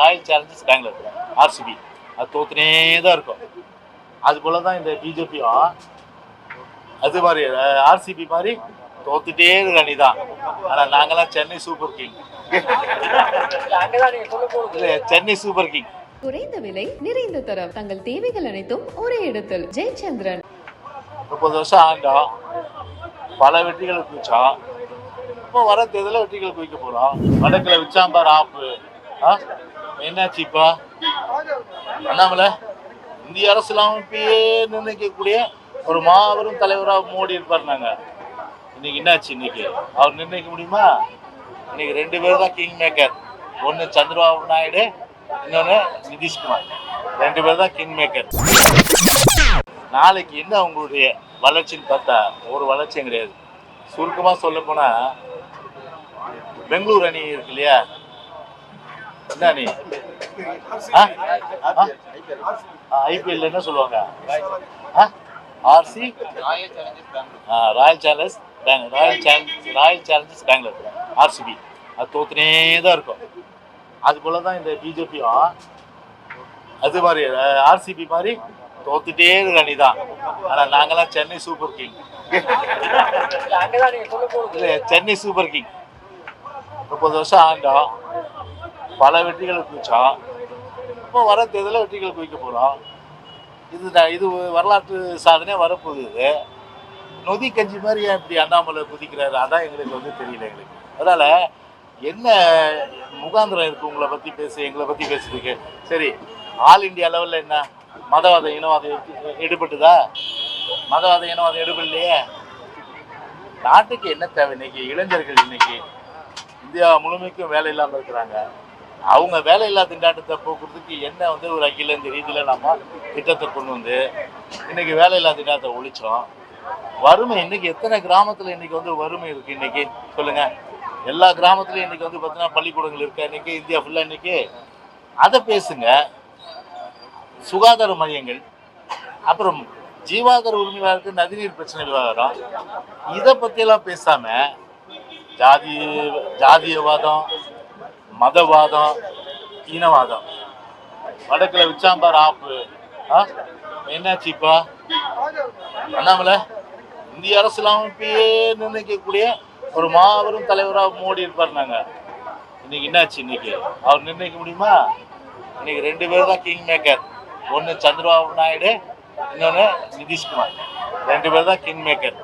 Royal Challengers Bangalore RCB அது தோத்துனே தான் இருக்கும். அது போல தான் இந்த பிஜேபியும். அது மாதிரி ஆர்சிபி மாதிரி தோத்துட்டே இருக்க தான் ஆனால் நாங்களாம் Chennai Super King. Chennai Super King. குறைந்த விலை நிறைந்த தரம். தங்கள் தேவைகள் அனைத்தும் ஒரே இடத்தில். ஜெயச்சந்திரன். முப்பது வருஷம் ஆண்டோம். பல வெற்றிகளை குவிச்சோம். இப்போ வர தேர்தலில் வெற்றிகள் குவிக்க போகிறோம் வடக்கில் விச்சாம்பார் ஆப்பு. ஆ? என்னாச்சு இப்போ? அண்ணாமலை இந்திய அரசியலமைப்பையே நிர்ணயிக்கக்கூடிய ஒரு மாபெரும் தலைவராக மோடி இருப்பார் நாங்கள் இன்னைக்கு என்னாச்சு இன்னைக்கு? அவர் நிர்ணயிக்க முடியுமா? இன்னைக்கு ரெண்டு பேர் தான் கிங் மேக்கர் ஒன்று சந்திரபாபு நாயுடு இன்னொன்று நிதிஷ்குமார். ரெண்டு பேர் தான் கிங் மேக்கர் நாளைக்கு என்ன அவங்களுடைய வளர்ச்சின்னு பார்த்தா ஒரு வளர்ச்சியும் கிடையாது. சுருக்கமாக சொல்ல போனால் பெங்களூர் அணி இருக்கு இல்லையா? என்ன அணி ஐபிஎல் என்ன சொல்லுவாங்க? RC? Royal Challenge Bangalore Royal Challenge Royal Challengers Bangalore RCB அது தோத்துனே தான் இருக்கும். அது போல தான் இந்த பிஜேபியும். அது மாதிரி ஆர்சிபி மாதிரி தோத்துட்டே இருக்க அணி தான் ஆனால் நாங்களாம் சென்னை சூப்பர் கிங். இல்ல, சென்னை சூப்பர் கிங். முப்பது வருஷம் ஆண்டோம். பல வெற்றிகளை குவிச்சோம் இப்போ வர தேர்தலில் வெற்றிகள் குவிக்க போகிறோம் இது இது வரலாற்று சாதனையாக வரப்போகுது இது. நொதி கஞ்சி மாதிரி ஏன் இப்படி அண்ணாமலை குதிக்கிறாரு? அதான் எங்களுக்கு வந்து தெரியல எங்களுக்கு. அதனால் என்ன முகாந்திரம் இருக்குது உங்களை பற்றி பேச எங்களை பற்றி பேசுறதுக்கு? சரி ஆல் இந்தியா லெவலில் என்ன? மதவாத இனவாதம் எடுபட்டுதா? மதவாத இனவாதம் எடுபடலையே. நாட்டுக்கு என்ன தேவை இன்னைக்கு? இளைஞர்கள் இன்னைக்கு. இந்தியா முழுமைக்கும் வேலை இல்லாமல் இருக்கிறாங்க. அவங்க வேலையில்லா திண்டாட்டத்தை போக்குறதுக்கு என்ன வந்து ஒரு அகில இந்த ரீதியில் நம்ம திட்டத்தை கொண்டு வந்து இன்னைக்கு வேலையில்லா திண்டாட்டத்தை ஒழிச்சோம். வறுமை இன்னைக்கு எத்தனை கிராமத்தில் இன்னைக்கு வந்து வறுமை இருக்கு இன்னைக்கு? சொல்லுங்க. எல்லா கிராமத்துலையும் இன்னைக்கு வந்து பார்த்தீங்கன்னா பள்ளிக்கூடங்கள் இருக்கு இன்னைக்கு? இந்தியா ஃபுல்லாக இன்னைக்கு? அதை பேசுங்க. சுகாதார மையங்கள் அப்புறம் ஜீவாதார உரிமையாளருக்கு நதிநீர் பிரச்சனை விவகாரம். இதை பற்றியெல்லாம் பேசாமல் ஜாதி ஜாதியவாதம் மதவாதம் இனவாதம். வடக்கில் விச்சாம்பார் ஆப்பு. ஆ? என்னாச்சுப்பா அண்ணாமலை இந்திய அரசியலமைப்பையே நிர்ணயிக்கக்கூடிய ஒரு மாபெரும் தலைவராக மோடி இருப்பார் நாங்கள் இன்னைக்கு என்னாச்சு இன்னைக்கு? அவர் நிர்ணயிக்க முடியுமா? இன்னைக்கு ரெண்டு பேர் தான் கிங் மேக்கர் ஒன்று சந்திரபாபு நாயுடு இன்னொன்று நிதிஷ்குமார். ரெண்டு பேர் தான் கிங் மேக்கர்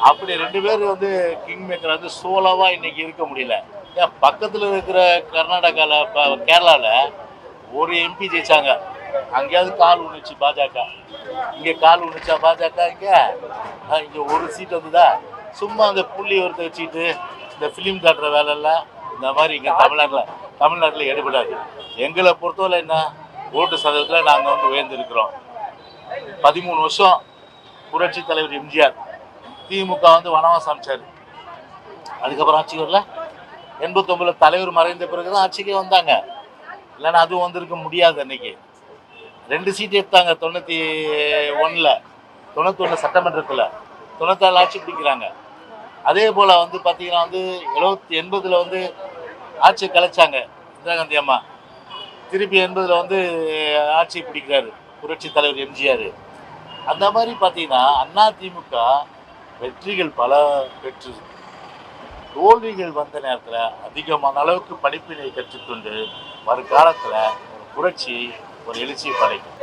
அப்படி ரெண்டு பேர் வந்து கிங் மேக்கர் வந்து சோலோவாக இன்னைக்கு இருக்க முடியல. ஏன் பக்கத்தில் இருக்கிற கர்நாடகாவில் கேரளாவில் ஒரு எம்பி ஜெயிச்சாங்க. அங்கேயாவது கால் உணிச்சு பாஜக. இங்கே கால் உணிச்சா பாஜக இங்கே? இங்கே ஒரு சீட் வந்துதா? சும்மா அந்த புள்ளி ஒருத்த வச்சுக்கிட்டு இந்த ஃபிலிம் காட்டுற வேலையெல்லாம் இந்த மாதிரி இங்கே தமிழ்நாட்டில் தமிழ்நாட்டில் எடுபடாது எங்களை பொறுத்தவரை என்ன? ஓட்டு சதவீதத்தில் நாங்கள் வந்து உயர்ந்திருக்கிறோம். பதிமூணு வருஷம் புரட்சி தலைவர் எம்ஜிஆர் திமுக வந்து வனவாசம் அமைச்சார். அதுக்கப்புறம் ஆட்சி வரல? எண்பத்தொம்பதுல தலைவர் மறைந்த பிறகு தான் ஆட்சிக்கே வந்தாங்க. இல்லைன்னா அதுவும் வந்திருக்க முடியாது அன்னைக்கு. ரெண்டு சீட் எடுத்தாங்க தொண்ணூற்றி ஒன்றில் தொண்ணூத்தொன்று சட்டமன்றத்தில். தொண்ணூத்தாறு ஆட்சி பிடிக்கிறாங்க. அதே போல் வந்து பார்த்தீங்கன்னா வந்து எழுபத்தி எண்பதில் வந்து ஆட்சி கலைச்சாங்க இந்திரா காந்தி அம்மா. திருப்பி எண்பதில் வந்து ஆட்சி பிடிக்கிறாரு. புரட்சி தலைவர் எம்ஜிஆர். அந்த மாதிரி பார்த்தீங்கன்னா அண்ணா திமுக வெற்றிகள் பல பெற்று தோல்விகள் வந்த நேரத்தில் அதிகமான அளவுக்கு படிப்பினை கற்றுக்கொண்டு வருங்காலத்தில் ஒரு புரட்சி ஒரு எழுச்சியை படைக்கும்.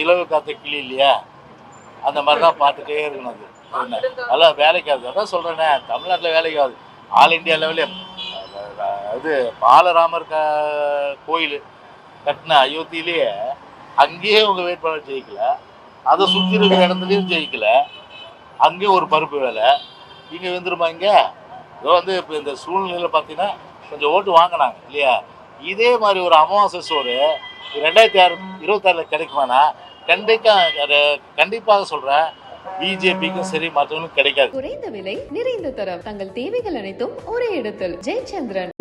இலவு காத்த கிளி இல்லையா? அந்த மாதிரி தான் பார்த்துட்டே இருக்கணும் அது. என்ன? அதெல்லாம் வேலைக்கு ஆகுது. அதான் சொல்கிறேனே தமிழ்நாட்டில் வேலைக்கு ஆகுது. ஆல் இந்தியா லெவலே இது பாலராமர் கோயில் கட்டின அயோத்தியிலேயே அங்கேயே உங்க வேட்பாளர் ஜெயிக்கல. அதை சுற்றி இருக்கிற இடத்துலையும் ஜெயிக்கல. அங்கேயும் ஒரு பருப்பு வேலை. இங்கே வந்துருமா இங்கே? இதோ வந்து இப்போ இந்த சூழ்நிலையில் பார்த்தீங்கன்னா கொஞ்சம் ஓட்டு வாங்கினாங்க இல்லையா? இதே மாதிரி ஒரு அமாவாசை சோறு ரெண்டாயிரத்தி ஆறு இருபத்தாறில் கிடைக்குமானா கண்டிப்பாக கண்டிப்பாக சொல்கிறேன் பிஜேபிக்கும் சரி மற்றவங்களுக்கும் கிடைக்காது. குறைந்த விலை நிறைந்த தரம். தங்கள் தேவைகள் அனைத்தும் ஒரே இடத்தில். ஜெயச்சந்திரன்.